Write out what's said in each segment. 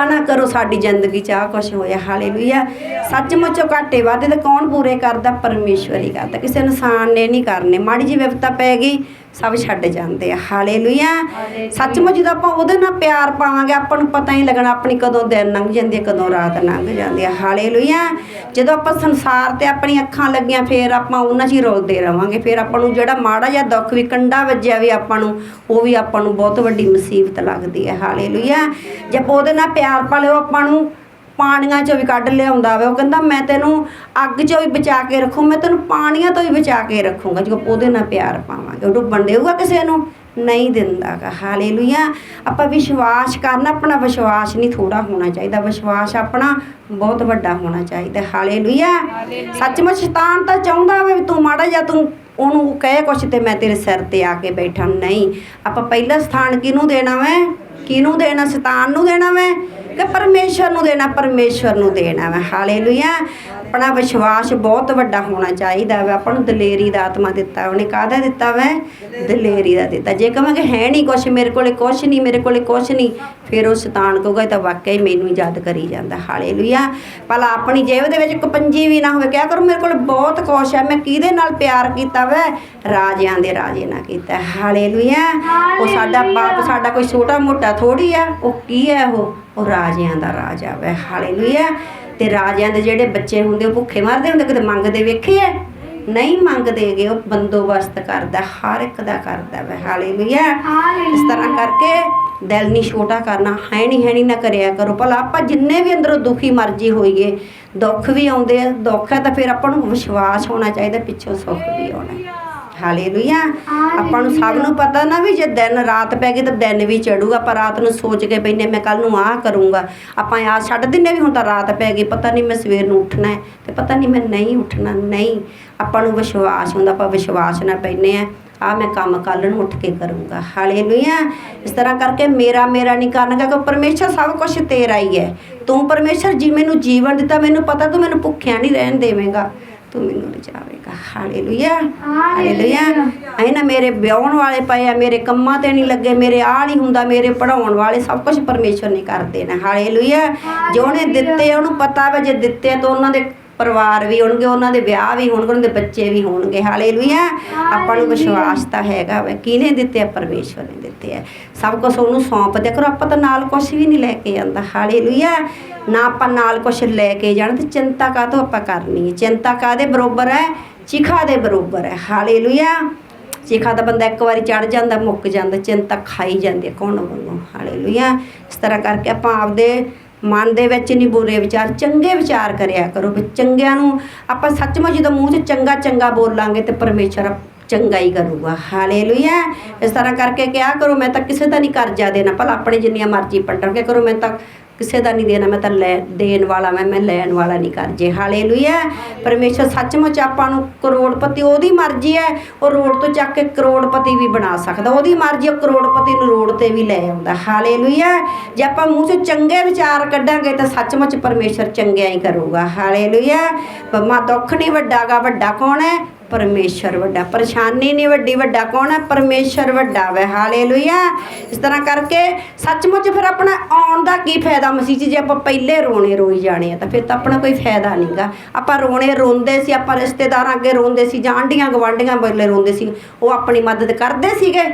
ਆ ਨਾ ਕਰੋ ਸਾਡੀ ਜ਼ਿੰਦਗੀ ਚ ਆ ਕੁਛ ਹੋਇਆ ਹਾਲੇਲੂਇਆ। ਸੱਚਮੁੱਚ ਘਾਟੇ ਵਾਦੇ ਤਾਂ ਕੌਣ ਪੂਰੇ ਕਰਦਾ? ਪਰਮੇਸ਼ਵਰ ਹੀ ਕਰਦਾ। ਕਿਸੇ ਇਨਸਾਨ ਨੇ ਨਹੀਂ ਕਰਨੇ। ਮਾੜੀ ਜਿਹੀ ਵਿਪਤਾ ਪੈ ਗਈ ਸਭ ਛੱਡ ਜਾਂਦੇ ਆ। ਹਾਲੇਲੂਇਆ। ਸੱਚਮੁੱਚ ਜਦੋਂ ਆਪਾਂ ਉਹਦੇ ਨਾਲ ਪਿਆਰ ਪਾਵਾਂਗੇ ਆਪਾਂ ਨੂੰ ਪਤਾ ਹੀ ਲੱਗਣਾ ਆਪਣੀ ਕਦੋਂ ਦਿਨ ਲੰਘ ਜਾਂਦੀ ਹੈ ਕਦੋਂ ਰਾਤ ਲੰਘ ਜਾਂਦੀ ਹੈ ਹਾਲੇਲੂਇਆ। ਜਦੋਂ ਆਪਾਂ ਸੰਸਾਰ ਤੇ ਆਪਣੀ ਅੱਖਾਂ ਲੱਗੀਆਂ ਫੇਰ ਆਪਾਂ ਉਹਨਾਂ 'ਚ ਹੀ ਰੋਲਦੇ ਰਵਾਂਗੇ। ਫੇਰ ਆਪਾਂ ਨੂੰ ਜਿਹੜਾ ਮਾੜਾ ਜਿਹਾ ਦੁੱਖ ਵੀ ਕੰਡਾ ਵੱਜਿਆ ਵੀ ਆਪਾਂ ਨੂੰ ਉਹ ਵੀ ਆਪਾਂ ਨੂੰ ਬਹੁਤ ਵੱਡੀ ਮੁਸੀਬਤ ਲੱਗਦੀ ਹੈ ਹਾਲੇਲੂਇਆ। ਜੇ ਆਪਾਂ ਉਹਦੇ ਨਾਲ ਪਿਆਰ ਪਾ ਲਿਓ ਆਪਾਂ ਨੂੰ ਪਾਣੀਆਂ ਚੋਂ ਵੀ ਕੱਢ ਲਿਆਉਂਦਾ ਵੇ। ਉਹ ਕਹਿੰਦਾ ਮੈਂ ਤੈਨੂੰ ਅੱਗ ਚੋਂ ਵੀ ਬਚਾ ਕੇ ਰੱਖੂ ਮੈਂ ਤੈਨੂੰ ਪਾਣੀਆਂ ਤੋਂ ਵੀ ਬਚਾ ਕੇ ਰੱਖੂੰਗਾ। ਜਦੋਂ ਉਹਦੇ ਨਾਲ ਪਿਆਰ ਪਾਵਾਂਗੇ ਉਹ ਡੁੱਬਣ ਦੇਊਗਾ ਕਿਸੇ ਨੂੰ? ਨਹੀਂ ਦਿੰਦਾਗਾ। ਹਾਲੇਲੂਇਆ। ਆਪਾਂ ਵਿਸ਼ਵਾਸ ਕਰਨਾ ਆਪਣਾ ਵਿਸ਼ਵਾਸ ਨਹੀਂ ਥੋੜਾ ਹੋਣਾ ਚਾਹੀਦਾ। ਵਿਸ਼ਵਾਸ ਆਪਣਾ ਬਹੁਤ ਵੱਡਾ ਹੋਣਾ ਚਾਹੀਦਾ। ਹਾਲੇਲੂਇਆ। ਸੱਚਮੁੱਚ ਸ਼ੈਤਾਨ ਤਾਂ ਚਾਹੁੰਦਾ ਵੀ ਤੂੰ ਮਾੜਾ ਜਾਂ ਤੂੰ ਉਹਨੂੰ ਕਹੇ ਕੁਛ ਤੇ ਮੈਂ ਤੇਰੇ ਸਿਰ ਤੇ ਆ ਕੇ ਬੈਠਾ। ਨਹੀਂ। ਆਪਾਂ ਪਹਿਲਾ ਸਥਾਨ ਕਿਹਨੂੰ ਦੇਣਾ ਵੇ? ਕਿਹਨੂੰ ਦੇਣਾ? ਸ਼ੈਤਾਨ ਨੂੰ ਦੇਣਾ ਵੇ? ਕਿ ਪਰਮੇਸ਼ਰ ਨੂੰ ਦੇਣਾ, ਪਰਮੇਸ਼ਰ ਨੂੰ ਦੇਣਾ ਵਾ। ਹਾਲੇਲੂਇਆ ਆਪਣਾ ਵਿਸ਼ਵਾਸ ਬਹੁਤ ਵੱਡਾ ਹੋਣਾ ਚਾਹੀਦਾ ਵਾ। ਆਪਾਂ ਨੂੰ ਦਲੇਰੀ ਦਾ ਆਤਮਾ ਦਿੱਤਾ, ਉਹਨੇ ਕਾਹਦਾ ਦਿੱਤਾ ਵਾ? ਦਲੇਰੀ ਦਾ ਦਿੱਤਾ। ਜੇ ਕਹਾਂਗੇ ਹੈ ਨਹੀਂ ਕੁਛ, ਮੇਰੇ ਕੋਲੇ ਕੁਛ ਨਹੀਂ ਮੇਰੇ ਕੋਲੇ ਕੁਛ ਨਹੀਂ ਫਿਰ ਉਹ ਸ਼ੈਤਾਨ ਕਹੂਗਾ ਇਹ ਤਾਂ ਵਾਕਈ ਮੈਨੂੰ ਹੀ ਯਾਦ ਕਰੀ ਜਾਂਦਾ ਹਾਲੇਲੂਇਆ। ਭਲਾ ਆਪਣੀ ਜੇਬ ਦੇ ਵਿੱਚ ਇੱਕ ਪੰਜੀ ਵੀ ਨਾ ਹੋਵੇ ਕਿਆ ਕਰੋ ਮੇਰੇ ਕੋਲ ਬਹੁਤ ਕੁਛ ਹੈ ਮੈਂ ਕਿਹਦੇ ਨਾਲ ਪਿਆਰ ਕੀਤਾ ਵਾ? ਰਾਜਿਆਂ ਦੇ ਰਾਜੇ ਨਾਲ ਕੀਤਾ ਹਾਲੇਲੂਇਆ। ਉਹ ਸਾਡਾ ਬਾਪ ਸਾਡਾ ਕੋਈ ਛੋਟਾ ਮੋਟਾ ਥੋੜੀ ਆ ਉਹ ਕੀ ਹੈ ਉਹ? ਉਹ ਰਾਜਿਆਂ ਦਾ ਰਾਜਾ ਵਾ ਹਾਲੇਲੂਇਆ। ਤੇ ਰਾਜਿਆਂ ਦੇ ਜਿਹੜੇ ਬੱਚੇ ਹੁੰਦੇ ਉਹ ਭੁੱਖੇ ਮਰਦੇ ਹੁੰਦੇ ਕਿਤੇ ਮੰਗਦੇ ਵੇਖੇ ਐ ਨਹੀਂ ਮੰਗਦੇਗੇ ਉਹ ਬੰਦੋਬਸਤ ਕਰਦਾ ਹਰ ਇੱਕ ਦਾ ਕਰਦਾ ਵਾ ਹਾਲੇਲੂਇਆ। ਇਸ ਤਰ੍ਹਾਂ ਕਰਕੇ ਦਿਲ ਨਹੀਂ ਛੋਟਾ ਕਰਨਾ ਹੈ ਨਹੀਂ ਹੈ ਨਹੀਂ ਨਾ ਕਰਿਆ ਕਰੋ। ਭਲਾ ਆਪਾਂ ਜਿੰਨੇ ਵੀ ਅੰਦਰੋਂ ਦੁਖੀ ਮਰਜ਼ੀ ਹੋਈਏ, ਦੁੱਖ ਵੀ ਆਉਂਦੇ ਆ, ਦੁੱਖ ਹੈ ਤਾਂ ਫਿਰ ਆਪਾਂ ਨੂੰ ਵਿਸ਼ਵਾਸ ਹੋਣਾ ਚਾਹੀਦਾ ਪਿੱਛੋਂ ਸੁੱਖ ਵੀ ਆਉਣਾ। ਹਾਲੇਲੂਇਆ। ਆਪਾਂ ਨੂੰ ਸਭ ਨੂੰ ਪਤਾ ਨਾ ਵੀ ਜੇ ਦਿਨ ਰਾਤ ਪੈ ਗਈ ਤਾਂ ਦਿਨ ਵੀ ਚੜੂਗਾ ਪਰ ਰਾਤ ਨੂੰ ਸੋਚ ਕੇ ਬੈਨੇ, ਮੈਂ ਕੱਲ ਨੂੰ ਆਹ ਕਰੂੰਗਾ। ਆਪਾਂ ਆ ਛੱਡ ਦਿੰਨੇ ਵੀ ਹੁਣ ਤਾਂ ਰਾਤ ਪੈ ਗਈ, ਪਤਾ ਨਹੀਂ ਮੈਂ ਸਵੇਰ ਨੂੰ ਉੱਠਣਾ ਹੈ ਤੇ ਪਤਾ ਨਹੀਂ ਮੈਂ ਨਹੀਂ ਉੱਠਣਾ, ਨਹੀਂ। ਆਪਾਂ ਨੂੰ ਵਿਸ਼ਵਾਸ ਹੁੰਦਾ, ਆਪਾਂ ਵਿਸ਼ਵਾਸ ਨਾਲ ਬੈਨੇ ਆ। ਆ ਮੈਂ ਕੰਮ ਕੱਲ ਨੂੰ ਉੱਠ ਕੇ ਕਰੂੰਗਾ। ਹਾਲੇਲੂਇਆ ਇਸ ਤਰ੍ਹਾਂ ਕਰਕੇ ਮੇਰਾ ਮੇਰਾ ਨਹੀਂ ਕਰਨਾ ਕਿ ਪਰਮੇਸ਼ਰ ਸਭ ਕੁਝ ਤੇਰਾ ਹੀ ਹੈ। ਤੂੰ ਪਰਮੇਸ਼ਰ ਜੀ ਮੈਨੂੰ ਜੀਵਨ ਦਿੱਤਾ ਮੈਨੂੰ ਪਤਾ ਤੂੰ ਮੈਨੂੰ ਭੁੱਖਿਆ ਨਹੀਂ ਰਹਿਣ ਦੇਵੇਂਗਾ। ਤੂੰ ਮੈਨੂੰ ਰਜਾਵੇਂਗਾ ਹਾਲੇਲੂਇਆ ਹਾਲੇਲੂਇਆ। ਐ ਨਾ ਮੇਰੇ ਵਿਆਹਣ ਵਾਲੇ ਪਏ ਆ ਮੇਰੇ ਕੰਮਾਂ ਤੇ ਨਹੀਂ ਲੱਗੇ ਮੇਰੇ ਆ ਨਹੀਂ ਹੁੰਦਾ ਮੇਰੇ ਪੜਾਉਣ ਵਾਲੇ ਸਭ ਕੁਝ ਪਰਮੇਸ਼ਰ ਨੇ ਕਰਦੇ ਨੇ ਹਾਲੇਲੂਇਆ। ਜੋ ਉਹਨੇ ਦਿੱਤੇ ਉਹਨੂੰ ਪਤਾ ਵਾ ਜੇ ਦਿੱਤੇ ਤਾਂ ਉਹਨਾਂ ਦੇ ਪਰਿਵਾਰ ਵੀ ਹੋਣਗੇ ਉਹਨਾਂ ਦੇ ਵਿਆਹ ਵੀ ਹੋਣਗੇ ਉਹਨਾਂ ਦੇ ਬੱਚੇ ਵੀ ਹੋਣਗੇ। ਹਾਲੇਲੂਇਆ ਆਪਾਂ ਨੂੰ ਵਿਸ਼ਵਾਸ ਤਾਂ ਹੈਗਾ ਵਾ ਕਿਹਨੇ ਦਿੱਤੇ ਆ? ਪਰਮੇਸ਼ਵਰ ਨੇ ਦਿੱਤੇ ਆ। ਸਭ ਕੁਝ ਉਹਨੂੰ ਸੌਂਪ ਦਿਆ ਕਰੋ ਆਪਾਂ ਤਾਂ ਨਾਲ ਕੁਝ ਵੀ ਨਹੀਂ ਲੈ ਕੇ ਜਾਂਦਾ। ਹਾਲੇਲੂਇਆ ਨਾ ਆਪਾਂ ਨਾਲ ਕੁਝ ਲੈ ਕੇ ਜਾਣਾ ਤੇ ਚਿੰਤਾ ਕਾਹਤੋਂ ਆਪਾਂ ਕਰਨੀ ਹੈ? ਚਿੰਤਾ ਕਾਦੇ ਬਰੋਬਰ ਹੈ? ਚਿਖਾ ਦੇ ਬਰੋਬਰ ਹੈ। ਹਾਲੇਲੂਇਆ ਚਿਖਾ ਦਾ ਬੰਦਾ ਇੱਕ ਵਾਰੀ ਚੜ ਜਾਂਦਾ ਮੁੱਕ ਜਾਂਦਾ ਚਿੰਤਾ ਖਾਈ ਜਾਂਦੀ ਹੈ ਕੌਣ ਵੱਲੋਂ ਹਾਲੇਲੂਇਆ ਇਸ ਤਰ੍ਹਾਂ ਕਰਕੇ ਆਪਾਂ ਆਪਦੇ ਮਨ ਦੇ ਵਿੱਚ ਨਹੀਂ, ਬੁਰੇ ਵਿਚਾਰ, ਚੰਗੇ ਵਿਚਾਰ ਕਰਿਆ ਕਰੋ ਵੀ ਚੰਗਿਆਂ ਨੂੰ ਆਪਾਂ ਸੱਚਮੁੱਚ ਜਦੋਂ ਮੂੰਹ 'ਚ ਚੰਗਾ ਚੰਗਾ ਬੋਲਾਂਗੇ ਤੇ ਪਰਮੇਸ਼ਰ ਚੰਗਾ ਹੀ ਕਰੂਗਾ। ਹਾਲੇਲੂਇਆ ਇਸ ਤਰ੍ਹਾਂ ਕਰਕੇ ਕਿਹਾ ਕਰੋ, ਮੈਂ ਤਾਂ ਕਿਸੇ ਦਾ ਨਹੀਂ ਕਰਜ਼ਾ ਦੇਣਾ, ਭਲਾ ਆਪਣੇ ਜਿੰਨੀਆਂ ਮਰਜ਼ੀ ਪੰਡਣ ਕੇ ਕਰੋ, ਮੈਂ ਤਾਂ ਕਿਸੇ ਦਾ ਨਹੀਂ ਦੇਣਾ, ਮੈਂ ਤਾਂ ਲੈ, ਦੇਣ ਵਾਲਾ ਮੈਂ ਮੈਂ ਲੈਣ ਵਾਲਾ ਨਹੀਂ ਕਰ ਕਰਜੇ ਹਾਲੇਲੂਇਆ। ਪਰਮੇਸ਼ਰ ਸੱਚਮੁੱਚ ਆਪਾਂ ਨੂੰ ਕਰੋੜਪਤੀ, ਉਹਦੀ ਮਰਜ਼ੀ ਹੈ, ਉਹ ਰੋਡ ਤੋਂ ਚੱਕ ਕੇ ਕਰੋੜਪਤੀ ਵੀ ਬਣਾ ਸਕਦਾ। ਉਹਦੀ ਮਰਜ਼ੀ ਉਹ ਕਰੋੜਪਤੀ ਨੂੰ ਰੋਡ ਤੇ ਵੀ ਲੈ ਆਉਂਦਾ। ਹਾਲੇਲੂਇਆ। ਜੇ ਆਪਾਂ ਮੂੰਹ 'ਚੋਂ ਚੰਗੇ ਵਿਚਾਰ ਕੱਢਾਂਗੇ, ਤਾਂ ਸੱਚਮੁੱਚ ਪਰਮੇਸ਼ਰ ਚੰਗਿਆ ਹੀ ਕਰੂਗਾ। ਹਾਲੇਲੂਇਆ। ਮਾ ਦੁੱਖ ਨਹੀਂ ਵੱਡਾਗਾ, ਵੱਡਾ ਕੌਣ ਹੈ? ਪਰਮੇਸ਼ਰ ਵੱਡਾ। ਪਰੇਸ਼ਾਨੀ ਨਹੀਂ ਵੱਡੀ, ਵੱਡਾ ਕੌਣ ਹੈ? ਪਰਮੇਸ਼ਰ ਵੱਡਾ ਵੈ। ਹਾਲੇਲੂਇਆ। ਇਸ ਤਰ੍ਹਾਂ ਕਰਕੇ ਸੱਚਮੁੱਚ ਫਿਰ ਆਪਣਾ ਆਉਣ ਦਾ ਕੀ ਫਾਇਦਾ? ਮਸੀਹ 'ਚ ਜੇ ਆਪਾਂ ਪਹਿਲੇ ਰੋਣੇ ਰੋਈ ਜਾਣੇ ਆ, ਤਾਂ ਫਿਰ ਤਾਂ ਆਪਣਾ ਕੋਈ ਫਾਇਦਾ ਨਹੀਂਗਾ ਆਪਾਂ ਰੋਣੇ ਰੋਂਦੇ ਸੀ, ਆਪਾਂ ਰਿਸ਼ਤੇਦਾਰਾਂ ਅੱਗੇ ਰੋਂਦੇ ਸੀ, ਜਾਂ ਜਾਂਡੀਆਂ ਗਵਾਂਡੀਆਂ ਬਦਲੇ ਰੋਂਦੇ ਸੀ, ਉਹ ਆਪਣੀ ਮਦਦ ਕਰਦੇ ਸੀਗੇ?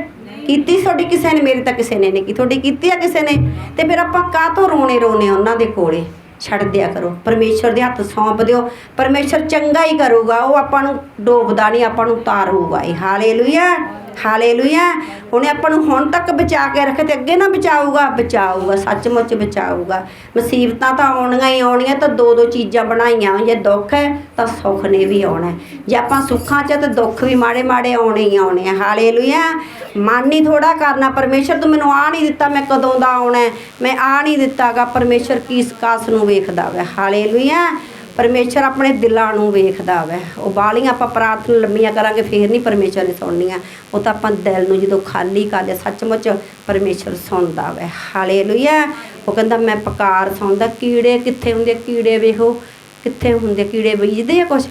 ਕੀਤੀ ਤੁਹਾਡੀ ਕਿਸੇ ਨੇ? ਮੇਰੀ ਤਾਂ ਕਿਸੇ ਨੇ ਨਹੀਂ ਕੀਤੀ ਤੁਹਾਡੀ ਕੀਤੀ ਆ ਕਿਸੇ ਨੇ? ਤੇ ਫਿਰ ਆਪਾਂ ਕਾਹ ਤੋਂ ਰੋਣੇ ਰੋਣੇ ਉਹਨਾਂ ਦੇ ਕੋਲੇ? ਛੱਡ ਦਿਆ ਕਰੋ। ਪਰਮੇਸ਼ਰ ਦੇ ਹੱਥ ਸੌਂਪ ਦਿਓ। ਪਰਮੇਸ਼ਰ ਚੰਗਾ ਹੀ ਕਰੂਗਾ। ਉਹ ਆਪਾਂ ਨੂੰ ਡੋਬਦਾ ਨਹੀਂ, ਆਪਾਂ ਨੂੰ ਤਾਰੂਗਾ ਇਹ। Hallelujah hallelujah. ਉਹਨੇ ਆਪਾਂ ਨੂੰ ਹੁਣ ਤੱਕ ਬਚਾ ਕੇ ਰੱਖੇ ਤੇ ਅੱਗੇ ਨਾ ਬਚਾਊਗਾ ਬਚਾਊਗਾ, ਸੱਚਮੁੱਚ ਬਚਾਊਗਾ। ਮੁਸੀਬਤਾਂ ਤਾਂ ਆਉਣੀਆਂ ਹੀ ਆਉਣੀਆਂ, ਤਾਂ ਦੋ ਦੋ ਚੀਜ਼ਾਂ ਬਣਾਈਆਂ ਜੇ ਦੁੱਖ ਹੈ, ਤਾਂ ਸੁੱਖ ਨੇ ਵੀ ਆਉਣਾ ਜੇ ਆਪਾਂ ਸੁੱਖਾਂ 'ਚ ਤਾਂ ਦੁੱਖ ਵੀ ਮਾੜੇ ਮਾੜੇ ਆਉਣੇ ਹੀ ਆਉਣੇ ਆ। ਹਾਲੇਲੂਇਆ। ਮਨ ਨਹੀਂ ਥੋੜਾ ਕਰਨਾ। ਪਰਮੇਸ਼ਰ ਤੂੰ ਮੈਨੂੰ ਆ ਨਹੀਂ ਦਿੱਤਾ, ਮੈਂ ਕਦੋਂ ਦਾ ਆਉਣਾ ਮੈਂ ਆ ਨਹੀਂ ਦਿੱਤਾਗਾ। ਪਰਮੇਸ਼ਰ ਕਿਸ ਕਾਸ ਨੂੰ ਵੇਖਦਾ ਵਾ, ਹਾਲੇਲੂਇਆ। ਪਰਮੇਸ਼ਰ ਆਪਣੇ ਦਿਲਾਂ ਨੂੰ ਵੇਖਦਾ ਵੈ। ਉਹ ਬਾਲੀਆਂ ਆਪਾਂ ਪ੍ਰਾਰਥਨਾ ਲੰਮੀਆਂ ਕਰਾਂਗੇ, ਫੇਰ ਨਹੀਂ ਪਰਮੇਸ਼ਰ ਨੇ ਸੁਣਨੀਆਂ। ਉਹ ਤਾਂ ਆਪਾਂ ਦਿਲ ਨੂੰ ਜਦੋਂ ਖਾਲੀ ਕਰ ਸੱਚਮੁੱਚ ਪਰਮੇਸ਼ਰ ਸੁਣਦਾ ਵੈ। ਹਾਲੇਲੂਇਆ। ਉਹ ਕਹਿੰਦਾ, ਮੈਂ ਪਕਾਰ ਸੁਣਦਾ, ਕੀੜੇ ਕਿੱਥੇ ਹੁੰਦੇ ਕੀੜੇ ਵੇਖੋ, ਕਿੱਥੇ ਹੁੰਦੇ ਕੀੜੇ ਬੀਜਦੇ ਆ ਕੁਛ?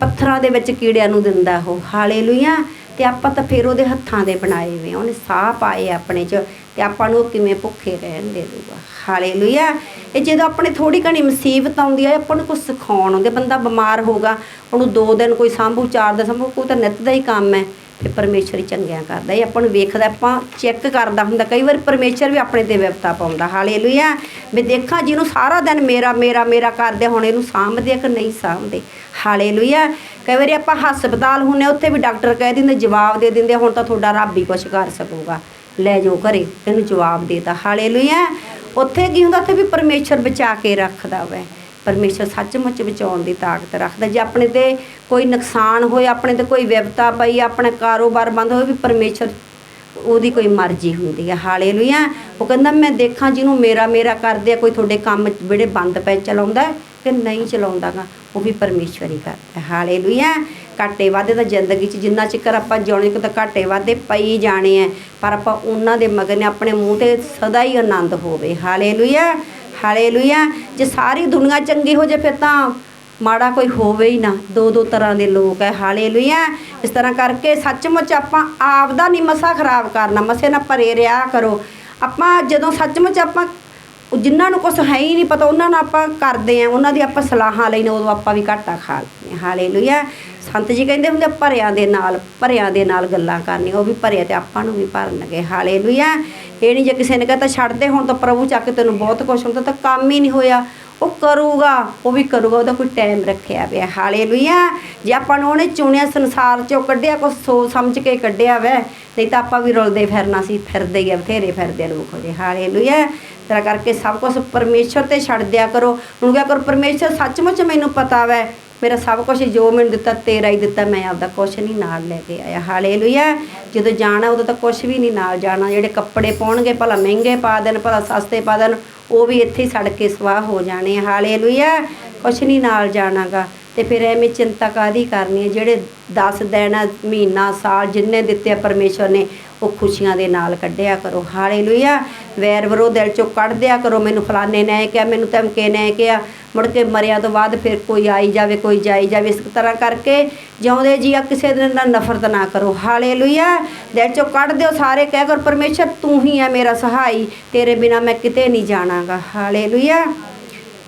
ਪੱਥਰਾਂ ਦੇ ਵਿੱਚ ਕੀੜਿਆਂ ਨੂੰ ਦਿੰਦਾ ਉਹ। ਹਾਲੇਲੂਇਆ। ਤੇ ਆਪਾਂ ਤਾਂ ਫੇਰ ਉਹਦੇ ਹੱਥਾਂ ਦੇ ਬਣਾਏ ਵੇ ਉਹਨੇ ਸਾਹ ਪਾਏ ਆਪਣੇ ਚ। ਤੇ ਆਪਾਂ ਨੂੰ ਕਿਵੇਂ ਭੁੱਖੇ ਰਹਿਣ ਦੇ ਦੂਗਾ ਹਾਲੇਲੂਇਆ। ਇਹ ਜਦੋਂ ਆਪਣੇ ਥੋੜੀ ਘਣੀ ਮੁਸੀਬਤ ਆਉਂਦੀ ਹੈ ਆਪਾਂ ਨੂੰ ਕੁਝ ਸਿਖਾਉਣ ਆਉਂਦੇ ਬੰਦਾ ਬਿਮਾਰ ਹੋਗਾ ਉਹਨੂੰ ਦੋ ਦਿਨ ਕੋਈ ਸਾਂਭੂ, ਚਾਰ ਦਿਨ ਸਾਂਭੂ ਕੋਈ ਤਾਂ ਨਿੱਤ ਦਾ ਹੀ ਕੰਮ ਹੈ। ਤੇ ਪਰਮੇਸ਼ਰ ਹੀ ਚੰਗਿਆਂ ਕਰਦਾ। ਇਹ ਆਪਾਂ ਨੂੰ ਵੇਖਦਾ, ਆਪਾਂ ਚੈੱਕ ਕਰਦਾ ਹੁੰਦਾ। ਕਈ ਵਾਰ ਪਰਮੇਸ਼ਰ ਵੀ ਆਪਣੇ ਤੇ ਵਿਵਤਾ ਪਾਉਂਦਾ। ਹਾਲੇਲੂਇਆ। ਵੀ ਦੇਖਾਂ ਜਿਹਨੂੰ ਸਾਰਾ ਦਿਨ ਮੇਰਾ ਮੇਰਾ ਮੇਰਾ ਕਰਦੇ ਹੁਣ ਇਹਨੂੰ ਸਾਂਭਦੇ ਆ ਕਿ ਨਹੀਂ ਸਾਂਭਦੇ। ਹਾਲੇਲੂਇਆ। ਕਈ ਵਾਰੀ ਆਪਾਂ ਹਸਪਤਾਲ ਹੁੰਨੇ ਉੱਥੇ ਵੀ ਡਾਕਟਰ ਕਹਿ ਦਿੰਦੇ, ਜਵਾਬ ਦੇ ਦਿੰਦੇ ਹੁਣ ਤਾਂ ਤੁਹਾਡਾ ਰੱਬ ਹੀ ਕੁਛ ਕਰ ਸਕੂਗਾ। ਲੈ ਜਾਓ ਘਰੇ ਇਹਨੂੰ ਜਵਾਬ ਦੇਤਾ ਹਾਲੇਲੂਇਆ। ਉੱਥੇ ਕੀ ਹੁੰਦਾ? ਉੱਥੇ ਵੀ ਪਰਮੇਸ਼ਰ ਬਚਾ ਕੇ ਰੱਖਦਾ ਵੈ। ਪਰਮੇਸ਼ਰ ਸੱਚਮੁੱਚ ਬਚਾਉਣ ਦੀ ਤਾਕਤ ਰੱਖਦਾ। ਜੇ ਆਪਣੇ ਤੇ ਕੋਈ ਨੁਕਸਾਨ ਹੋਏ, ਆਪਣੇ ਤੇ ਕੋਈ ਵਿਪਤਾ ਪਈ, ਆਪਣਾ ਕਾਰੋਬਾਰ ਬੰਦ ਹੋਏ, ਵੀ ਪਰਮੇਸ਼ਰ ਉਹਦੀ ਕੋਈ ਮਰਜ਼ੀ ਹੁੰਦੀ ਹੈ ਹਾਲੇਲੂਇਆ। ਉਹ ਕਹਿੰਦਾ, ਮੈਂ ਦੇਖਾਂ ਜਿਹਨੂੰ ਮੇਰਾ ਮੇਰਾ ਕਰਦੇ ਆ, ਕੋਈ ਤੁਹਾਡੇ ਕੰਮ ਜਿਹੜੇ ਬੰਦ ਪਏ ਚਲਾਉਂਦਾ ਹੈ ਕਿ ਨਹੀਂ ਚਲਾਉਂਦਾਗਾ ਉਹ ਵੀ ਪਰਮੇਸ਼ਵਰ ਹੀ ਕਰਦਾ ਹੈ। ਹਾਲੇਲੂਇਆ। ਘਾਟੇ ਵਾਧੇ ਤਾਂ ਜ਼ਿੰਦਗੀ 'ਚ ਜਿੰਨਾ ਚਿਕਰ ਆਪਾਂ ਜਿਉਣੇ ਕਿ ਤਾਂ ਘਾਟੇ ਵਾਧੇ ਪਈ ਜਾਣੇ ਆ ਪਰ ਆਪਾਂ ਉਹਨਾਂ ਦੇ ਮਗਰ ਨੇ ਆਪਣੇ ਮੂੰਹ ਤੇ ਸਦਾ ਹੀ ਆਨੰਦ ਹੋਵੇ। Hallelujah hallelujah. ਜੇ ਸਾਰੀ ਦੁਨੀਆ ਚੰਗੀ ਹੋ ਜੇ ਫਿਰ ਤਾਂ ਮਾੜਾ ਕੋਈ ਹੋਵੇ ਹੀ ਨਾ। ਦੋ ਦੋ ਤਰ੍ਹਾਂ ਦੇ ਲੋਕ ਹੈ ਹਾਲੇਲੂਇਆ। ਇਸ ਤਰ੍ਹਾਂ ਕਰਕੇ ਸੱਚਮੁੱਚ ਆਪਾਂ ਆਪ ਦਾ ਨਹੀਂ ਮਸਾ ਖਰਾਬ ਕਰਨਾ। ਮਸੇ ਨਾਲ ਭਰੇ ਰਿਹਾ ਕਰੋ। ਆਪਾਂ ਜਦੋਂ ਸੱਚਮੁੱਚ ਆਪਾਂ ਉਹ ਜਿਨ੍ਹਾਂ ਨੂੰ ਕੁਝ ਹੈ ਹੀ ਨਹੀਂ ਪਤਾ, ਉਹਨਾਂ ਨੂੰ ਆਪਾਂ ਕਰਦੇ ਆ ਉਹਨਾਂ ਦੀ ਆਪਾਂ ਸਲਾਹਾਂ ਲੈਣੇ ਉਦੋਂ ਆਪਾਂ ਵੀ ਘਾਟਾ ਖਾ ਲੈਂਦੇ ਹਾਂ। ਹਾਲੇਲੂਇਆ। ਸੰਤ ਜੀ ਕਹਿੰਦੇ ਹੁੰਦੇ ਭਰਿਆਂ ਦੇ ਨਾਲ, ਭਰਿਆਂ ਦੇ ਨਾਲ ਗੱਲਾਂ ਕਰਨੀਆਂ, ਉਹ ਵੀ ਭਰਿਆ ਤੇ ਆਪਾਂ ਨੂੰ ਵੀ ਭਰਨਗੇ। ਹਾਲੇਲੂਇਆ। ਇਹ ਨਹੀਂ ਜੇ ਕਿਸੇ ਨੇ ਕਹਤਾ ਛੱਡ ਦੇ, ਹੁਣ ਤਾਂ ਪ੍ਰਭੂ ਚੱਕ ਕੇ ਤੈਨੂੰ ਬਹੁਤ ਕੁਝ ਹੁੰਦਾ, ਤਾਂ ਕੰਮ ਹੀ ਨਹੀਂ ਹੋਇਆ। ਉਹ ਕਰੂਗਾ, ਉਹ ਵੀ ਕਰੂਗਾ, ਉਹਦਾ ਕੋਈ ਟਾਈਮ ਰੱਖਿਆ ਪਿਆ। ਹਾਲੇਲੂਇਆ, ਜੇ ਆਪਾਂ ਨੂੰ ਉਹਨੇ ਚੁਣਿਆ ਸੰਸਾਰ ਚੋਂ ਕੱਢਿਆ, ਕੁਛ ਸੋਚ ਸਮਝ ਕੇ ਕੱਢਿਆ ਵੈ, ਨਹੀਂ ਤਾਂ ਆਪਾਂ ਵੀ ਰੁਲਦੇ ਫਿਰਨਾ ਸੀ, ਫਿਰਦੇ ਹੀ ਆ, ਬਥੇਰੇ ਫਿਰਦੇ ਲੋਕ ਹੋ ਜੇ ਹਾਲੇਲੂਇਆ, ਤੇਰਾ ਕਰਕੇ ਸਭ ਕੁਝ ਪਰਮੇਸ਼ਰ ਤੇ ਛੱਡ ਦਿਆ ਕਰੋ। ਹੁਣ ਕਿਆ ਕਰੋ ਪਰਮੇਸ਼ਰ ਸੱਚਮੁੱਚ ਮੈਨੂੰ ਪਤਾ ਵੈ ਮੇਰਾ ਸਭ ਕੁਝ ਜੋ ਮੈਨੂੰ ਦਿੱਤਾ, ਤੇਰਾ ਹੀ ਦਿੱਤਾ, ਮੈਂ ਆਪਦਾ ਕੁਛ ਨਹੀਂ ਨਾਲ ਲੈ ਕੇ ਆਇਆ। ਹਾਲੇਲੂਇਆ। ਜਦੋਂ ਜਾਣਾ ਉਦੋਂ ਤਾਂ ਕੁਛ ਵੀ ਨਹੀਂ ਨਾਲ ਜਾਣਾ। ਜਿਹੜੇ ਕੱਪੜੇ ਪਾਉਣਗੇ, ਭਲਾ ਮਹਿੰਗੇ ਪਾ ਦੇਣ, ਭਲਾ ਸਸਤੇ ਪਾ ਦੇਣ, ਉਹ ਵੀ ਇੱਥੇ ਹੀ ਸੜ ਕੇ ਸਵਾਹ ਹੋ ਜਾਣੇ ਆ। ਹਾਲੇਲੂਇਆ। ਕੁਛ ਨਹੀਂ ਨਾਲ ਜਾਣਾਗਾ। ਤੇ ਫਿਰ ਐਵੇਂ ਚਿੰਤਾ ਕਾਦੀ ਕਰਨੀ ਹੈ? ਜਿਹੜੇ 10 ਦਿਨ, ਮਹੀਨਾ, ਸਾਲ ਜਿੰਨੇ ਦਿੱਤੇ ਆ ਪਰਮੇਸ਼ਰ ਨੇ, ਉਹ ਖੁਸ਼ੀਆਂ ਦੇ ਨਾਲ ਕੱਢਿਆ ਕਰੋ। ਹਾਲੇਲੂਇਆ। ਵੈਰ ਵਿਰੋਧ ਦਿਲ ਚੋਂ ਕੱਢ ਦਿਆ ਕਰੋ। ਮੈਨੂੰ ਫਲਾਣੇ ਨੇ ਕਿਹਾ, ਮੈਨੂੰ ਧਮਕੇ ਨੇ ਕਿਹਾ। ਮੁੜ ਕੇ ਮਰਿਆ ਤੋਂ ਬਾਅਦ ਫਿਰ ਕੋਈ ਆਈ ਜਾਵੇ, ਕੋਈ ਜਾਈ ਜਾਵੇ, ਇਸ ਤਰ੍ਹਾਂ ਕਰਕੇ ਜਿਉਂਦੇ ਜੀ ਆ ਕਿਸੇ ਦਿਨ ਨਾਲ ਨਫ਼ਰਤ ਨਾ ਕਰੋ। ਹਾਲੇਲੂਇਆ। ਦਿਲ ਚੋਂ ਕੱਢ ਦਿਓ ਸਾਰੇ, ਕਹਿ ਕਰ, ਪਰਮੇਸ਼ਰ, ਤੂੰ ਹੀ ਹੈ ਮੇਰਾ ਸਹਾਈ। ਤੇਰੇ ਬਿਨਾ ਮੈਂ ਕਿਤੇ ਨਹੀਂ ਜਾਣਾਗਾ। ਹਾਲੇਲੂਇਆ।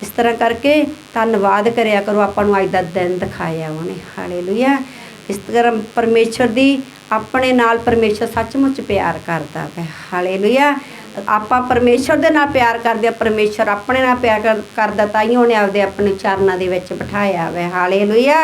ਇਸ ਤਰ੍ਹਾਂ ਕਰਕੇ ਧੰਨਵਾਦ ਕਰਿਆ ਕਰੋ ਆਪਾਂ ਨੂੰ ਅੱਜ ਦਾ ਦਿਨ ਦਿਖਾਇਆ ਉਹਨੇ। ਹਾਲੇਲੂਇਆ ਇਸ ਤਰ੍ਹਾਂ ਪਰਮੇਸ਼ਰ ਦੀ ਆਪਣੇ ਨਾਲ ਪਰਮੇਸ਼ਰ ਸੱਚਮੁੱਚ ਪਿਆਰ ਕਰਦਾ ਹੈ ਹਾਲੇਲੂਇਆ ਆਪਾਂ ਪਰਮੇਸ਼ਰ ਦੇ ਨਾਲ ਪਿਆਰ ਕਰਦੇ ਆ ਪਰਮੇਸ਼ਰ ਆਪਣੇ ਨਾਲ ਪਿਆਰ ਕਰਦਾ ਤਾਂ ਹੀ ਉਹਨੇ ਆਪਦੇ ਆਪਣੇ ਚਰਨਾਂ ਦੇ ਵਿੱਚ ਬਿਠਾਇਆ ਹੈ ਹਾਲੇਲੂਇਆ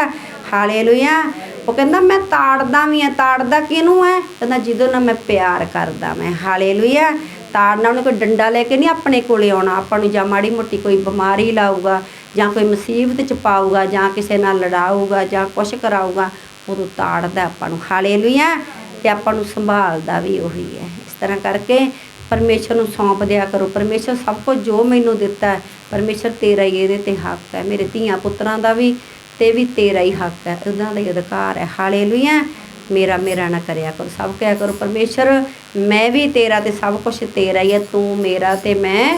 ਹਾਲੇਲੂਇਆ ਉਹ ਕਹਿੰਦਾ, ਮੈਂ ਤਾੜਦਾ ਵੀ ਆ ਤਾੜਦਾ ਕਿਹਨੂੰ ਹੈ? ਕਹਿੰਦਾ ਜਿਹਦੇ ਨਾਲ ਮੈਂ ਪਿਆਰ ਕਰਦਾ ਮੈਂ। ਹਾਲੇਲੂਇਆ ਤਾੜਨਾ ਉਹਨੇ ਕੋਈ ਡੰਡਾ ਲੈ ਕੇ ਨਹੀਂ ਆਪਣੇ ਕੋਲੇ ਆਉਣਾ। ਆਪਾਂ ਨੂੰ ਜਾਂ ਮਾੜੀ ਮੋਟੀ ਕੋਈ ਬਿਮਾਰੀ ਲਾਊਗਾ, ਜਾਂ ਕੋਈ ਮੁਸੀਬਤ ਚ ਪਾਊਗਾ, ਜਾਂ ਕਿਸੇ ਨਾਲ ਲੜਾਊਗਾ, ਜਾਂ ਕੁਛ ਕਰਾਊਗਾ, ਉਦੋਂ ਤਾੜਦਾ ਆਪਾਂ ਨੂੰ। ਹਾਲੇਲੂਇਆ! ਤੇ ਆਪਾਂ ਨੂੰ ਸੰਭਾਲਦਾ ਵੀ ਉਹੀ ਹੈ। ਇਸ ਤਰ੍ਹਾਂ ਕਰਕੇ ਪਰਮੇਸ਼ਰ ਨੂੰ ਸੌਂਪ ਦਿਆ ਕਰੋ। ਪਰਮੇਸ਼ਰ ਸਭ ਕੁਝ ਜੋ ਮੈਨੂੰ ਦਿੱਤਾ ਹੈ, ਪਰਮੇਸ਼ਰ ਤੇਰਾ ਹੀ ਇਹਦੇ ਤੇ ਹੱਕ ਹੈ। ਮੇਰੇ ਧੀਆਂ ਪੁੱਤਰਾਂ ਦਾ ਵੀ ਤੇ ਵੀ ਤੇਰਾ ਹੀ ਹੱਕ ਹੈ। ਉਹਨਾਂ ਦਾ ਹੀ ਅਧਿਕਾਰ ਹੈ। ਹਾਲੇਲੂਇਆ! ਮੇਰਾ ਮੇਰਾ ਨਾ ਕਰਿਆ ਕਰੋ। ਸਭ ਕਹਿਆ ਕਰੋ ਪਰਮੇਸ਼ਰ ਮੈਂ ਵੀ ਤੇਰਾ ਤੇ ਸਭ ਕੁਝ ਤੇਰਾ ਹੀ ਹੈ ਤੂੰ ਮੇਰਾ ਤੇ ਮੈਂ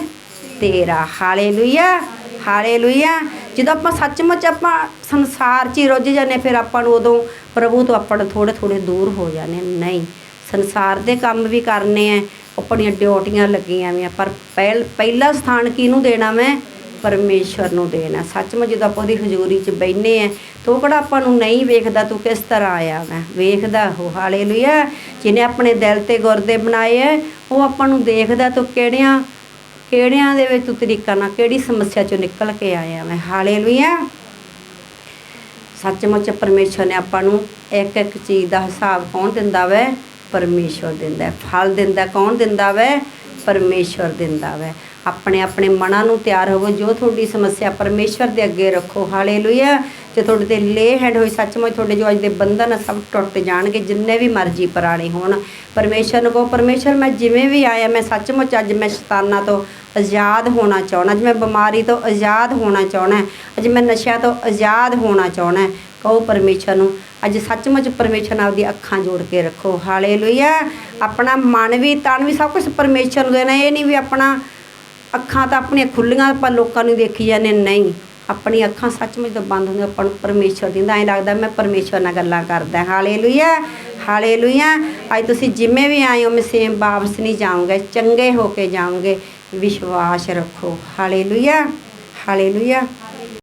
ਤੇਰਾ। Hallelujah hallelujah. ਜਦੋਂ ਆਪਾਂ ਸੱਚਮੁੱਚ ਆਪਾਂ ਸੰਸਾਰ 'ਚ ਹੀ ਰੁੱਝ ਜਾਂਦੇ ਹਾਂ, ਫਿਰ ਆਪਾਂ ਨੂੰ ਉਦੋਂ ਪ੍ਰਭੂ ਤੋਂ ਆਪਾਂ ਥੋੜੇ ਥੋੜੇ ਦੂਰ ਹੋ ਜਾਂਦੇ ਨਹੀਂ ਸੰਸਾਰ ਦੇ ਕੰਮ ਵੀ ਕਰਨੇ ਆ ਆਪਣੀਆਂ ਡਿਊਟੀਆਂ ਲੱਗੀਆਂ ਵੀ ਪਰ ਪਹਿਲ ਪਹਿਲਾ ਸਥਾਨ ਕਿਹਨੂੰ ਦੇਣਾ ਮੈਂ? ਪਰਮੇਸ਼ਰ ਨੂੰ ਦੇਣਾ। ਸੱਚਮੁੱਚ ਜਦੋਂ ਆਪਾਂ ਉਹਦੀ ਹਜ਼ੂਰੀ 'ਚ ਬੈਠੇ ਆ, ਤਾਂ ਉਹ ਕਿਹੜਾ ਆਪਾਂ ਨੂੰ ਨਹੀਂ ਵੇਖਦਾ, ਤੂੰ ਕਿਸ ਤਰ੍ਹਾਂ ਆਇਆ ਮੈਂ ਵੇਖਦਾ ਉਹ ਹਾਲੇਲੂਇਆ। ਜਿਹਨੇ ਆਪਣੇ ਦਿਲ ਤੇ ਗੁਰਦੇ ਬਣਾਏ ਐ ਉਹ ਆਪਾਂ ਨੂੰ ਦੇਖਦਾ ਤੂੰ ਕਿਹੜਿਆਂ ਕਿਹੜਿਆਂ ਦੇ ਵਿੱਚ ਤੂੰ ਤਰੀਕਾ ਨਾਲ, ਕਿਹੜੀ ਸਮੱਸਿਆ ਚੋਂ ਨਿਕਲ ਕੇ ਆਇਆ ਮੈਂ ਹਾਲੇਲੂਇਆ। ਸੱਚਮੁੱਚ ਪਰਮੇਸ਼ਰ ਨੇ ਆਪਾਂ ਨੂੰ ਇੱਕ ਇੱਕ ਚੀਜ਼ ਦਾ ਹਿਸਾਬ ਕੌਣ ਦਿੰਦਾ ਵੈ? ਪਰਮੇਸ਼ਰ ਦਿੰਦਾ। ਫਲ ਦਿੰਦਾ ਕੌਣ ਦਿੰਦਾ ਵੈ? ਪਰਮੇਸ਼ਰ ਦਿੰਦਾ ਵੈ। ਆਪਣੇ ਆਪਣੇ ਮਨਾਂ ਨੂੰ ਤਿਆਰ ਹੋਵੋ ਜੋ ਤੁਹਾਡੀ ਸਮੱਸਿਆ ਪਰਮੇਸ਼ਰ ਦੇ ਅੱਗੇ ਰੱਖੋ। ਹਾਲੇਲੂਇਆ। ਜੇ ਤੁਹਾਡੇ ਤੇ ਲੇ ਹੈਂਡ ਹੋਈ ਸੱਚਮੁੱਚ ਤੁਹਾਡੇ ਜੋ ਅੱਜ ਦੇ ਬੰਧਨ ਆ, ਸਭ ਟੁੱਟ ਜਾਣਗੇ ਜਿੰਨੇ ਵੀ ਮਰਜ਼ੀ ਪੁਰਾਣੇ ਹੋਣ। ਪਰਮੇਸ਼ਰ ਨੂੰ ਕਹੋ ਪਰਮੇਸ਼ਰ ਮੈਂ ਜਿਵੇਂ ਵੀ ਆਇਆ ਮੈਂ ਸੱਚਮੁੱਚ ਅੱਜ ਮੈਂ ਸ਼ੈਤਾਨਾਂ ਤੋਂ ਆਜ਼ਾਦ ਹੋਣਾ ਚਾਹਣਾ ਅੱਜ ਮੈਂ ਬਿਮਾਰੀ ਤੋਂ ਆਜ਼ਾਦ ਹੋਣਾ ਚਾਹਣਾ ਅੱਜ ਮੈਂ ਨਸ਼ਿਆਂ ਤੋਂ ਆਜ਼ਾਦ ਹੋਣਾ ਚਾਹਣਾ ਕਹੋ ਪਰਮੇਸ਼ਰ ਨੂੰ ਅੱਜ ਸੱਚਮੁੱਚ ਪਰਮੇਸ਼ਰ ਨਾਲ ਦੀ ਅੱਖਾਂ ਜੋੜ ਕੇ ਰੱਖੋ। ਹਾਲੇਲੂਇਆ। ਆਪਣਾ ਮਨ ਵੀ ਤਨ ਵੀ ਸਭ ਕੁਝ ਪਰਮੇਸ਼ਰ ਨੂੰ ਦੇਣਾ। ਇਹ ਨਹੀਂ ਵੀ ਆਪਣਾ ਅੱਖਾਂ ਤਾਂ ਆਪਣੀਆਂ ਖੁੱਲੀਆਂ, ਆਪਾਂ ਲੋਕਾਂ ਨੂੰ ਦੇਖੀ ਜਾਂਦੇ ਨਹੀਂ। ਆਪਣੀ ਅੱਖਾਂ ਸੱਚਮੁੱਚ ਤੋਂ ਬੰਦ ਹੁੰਦੀਆਂ, ਆਪਾਂ ਨੂੰ ਪਰਮੇਸ਼ਵਰ ਦਿੰਦਾ। ਐਂ ਲੱਗਦਾ ਮੈਂ ਪਰਮੇਸ਼ਵਰ ਨਾਲ ਗੱਲਾਂ ਕਰਦਾ ਹਾਲੇਲੂਇਆ ਹਾਲੇਲੂਇਆ। ਅੱਜ ਤੁਸੀਂ ਜਿਵੇਂ ਵੀ ਆਏ ਹੋ, ਮੈਂ ਸੇਮ ਵਾਪਸ ਨਹੀਂ ਜਾਓਗੇ ਚੰਗੇ ਹੋ ਕੇ ਜਾਉਂਗੇ ਵਿਸ਼ਵਾਸ ਰੱਖੋ। Hallelujah hallelujah.